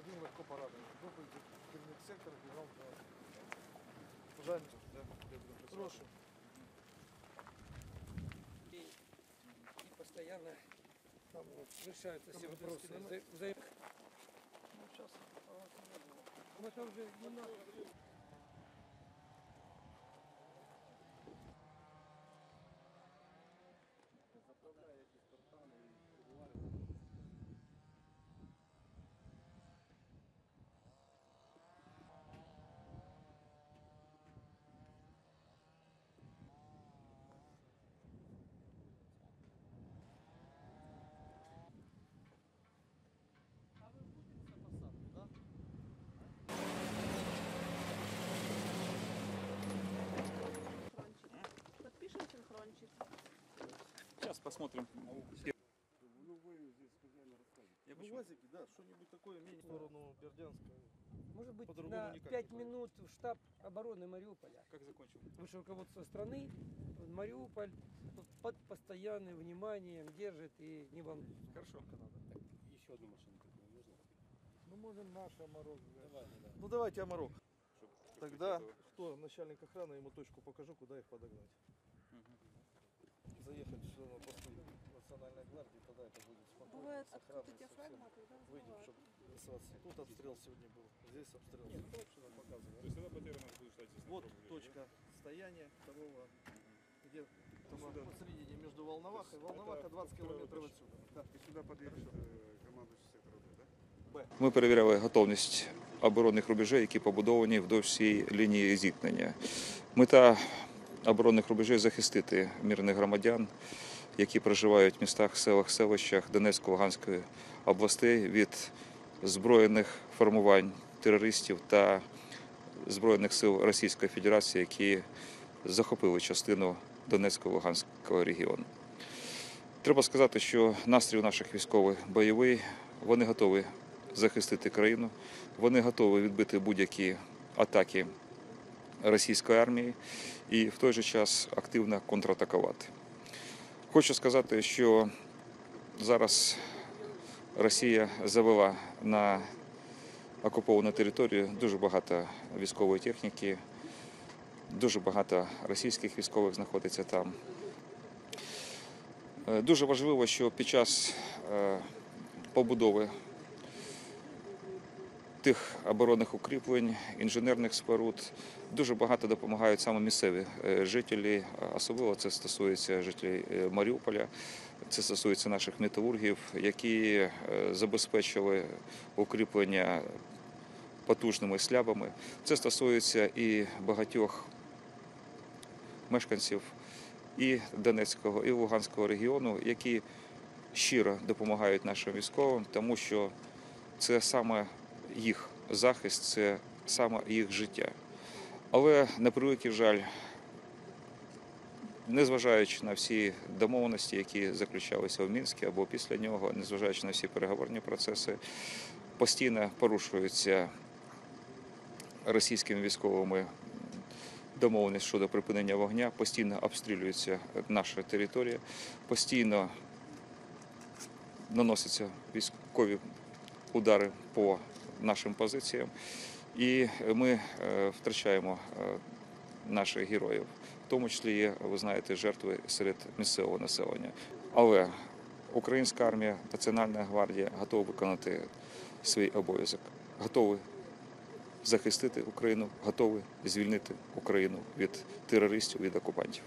Один легко поранений. Доповідь керівник сектора бігав на пожежну. Прошу. И, и постоянно там вот, решаются все вопросы. взаим- Ну, сейчас. Ну, это уже не надо. Посмотрим. Я Ну, почему? УАЗики, да, что-нибудь такое менее. В сторону Бердянска. Может быть, По-другому на никак 5 не будет. минут в штаб обороны Мариуполя. Как закончил? Высшее руководство страны Мариуполь под постоянным вниманием держит и не волнует. Хорошо. Еще одну машину такую можно? Мы можем наш Амарок взять. Ну давайте Амарок. Тогда что, начальник охраны, ему точку покажу, куда их подогнать. Заехать в сторону посты национальной гвардии, тогда это будет спокойно. Бывает с охраной открытие совсем. диафрагмы, а когда Выйдем, взрывают. чтобы рисоваться. Тут обстрел сегодня был, здесь обстрел. Нет, ну, что нам показывает. То есть тогда БТР надо будет ждать здесь. на Вот пробу точка стояния второго, где там Сюда. посередине между Волновахой. Волноваха 20 километров отсюда. Да. І сюди під'їдеш командуючий сектором, так? Ми перевіряли готовність оборонних рубежів, які побудовані вдовж всієї лінії зіткнення. Мета оборонних рубежів захистити мирних громадян, які проживають в містах, селах, селищах Донецької, Луганської областей від збройних формувань терористів та збройних сил Російської Федерації, які захопили частину Донецького Луганського регіону. Треба сказати, що настрій наших військових бойовий. Вони готові захистити країну, вони готові відбити будь-які атаки російської армії і в той же час активно контратакувати. Хочу сказати, що зараз Росія завела на окуповану територію дуже багато військової техніки, дуже багато російських військових знаходиться там. Е, Дуже важливо, що під час е, побудови тих оборонних укріплень, інженерних споруд дуже багато допомагають саме місцеві е, жителі. Особливо це стосується жителів е, Маріуполя, це стосується наших металургів, які е, забезпечили укріплення потужними слябами. Це стосується і багатьох мешканців і Донецького, і Луганського регіону, які щиро допомагають нашим військовим, тому що це саме їх захист, це саме їх життя. Але на превеликий жаль, незважаючи на всі домовленості, які заключалися в Мінську або після нього, незважаючи на всі переговорні процеси, постійно порушуються російськими військовими домовленість щодо припинення вогня, постійно обстрілюється наша територія, постійно наносяться військові удари по нашим позиціям, і ми е, втрачаємо е, наших героїв. В тому числі є, ви знаєте, жертви серед місцевого населення. Але українська армія, Національна гвардія готова виконати свій обов'язок, готові захистити Україну, готові звільнити Україну від терористів, від окупантів.